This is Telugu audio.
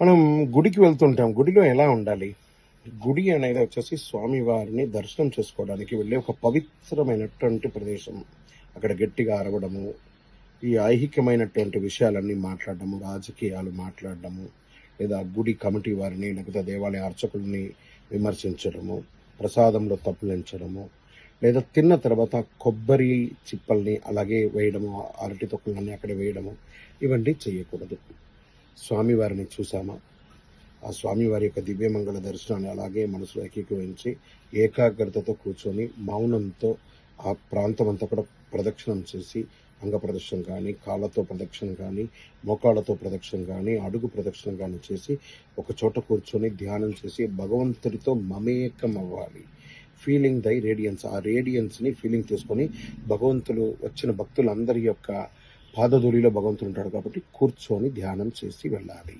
మనం గుడికి వెళ్తుంటాం. గుడిలో ఎలా ఉండాలి? గుడి అనేది వచ్చేసి స్వామివారిని దర్శనం చేసుకోవడానికి వెళ్ళే ఒక పవిత్రమైనటువంటి ప్రదేశం. అక్కడ గట్టిగా అరవడము ఈ ఐహికమైనటువంటి విషయాలన్నీ మాట్లాడడము రాజకీయాలు మాట్లాడడము లేదా గుడి కమిటీ వారిని లేకపోతే దేవాలయ అర్చకుల్ని విమర్శించడము ప్రసాదంలో తప్పులించడము లేదా తిన్న తర్వాత కొబ్బరి చిప్పల్ని అలాగే వేయడము అరటి తొక్కలని అక్కడ వేయడము ఇవన్నీ చేయకూడదు. స్వామివారిని చూసామా ఆ స్వామివారి యొక్క దివ్యమంగళ దర్శనాన్ని అలాగే మనసులో ఏకీకరించి ఏకాగ్రతతో కూర్చొని మౌనంతో ఆ ప్రాంతం అంతా కూడా ప్రదక్షిణం చేసి అంగ ప్రదక్షిణం కానీ కాళ్ళతో ప్రదక్షిణం కానీ మోకాళ్ళతో ప్రదక్షిణం కానీ అడుగు ప్రదక్షిణం కానీ చేసి ఒక చోట కూర్చొని ధ్యానం చేసి భగవంతుడితో మమేకం అవ్వాలి ఫీలింగ్ దై రేడియన్స్ ఆ రేడియన్స్ని ఫీలింగ్ చేసుకొని భగవంతులు వచ్చిన భక్తులందరి యొక్క పాదధూళిలో భగవంతుడు ఉంటాడు కాబట్టి కూర్చొని ధ్యానం చేసి వెళ్ళాలి.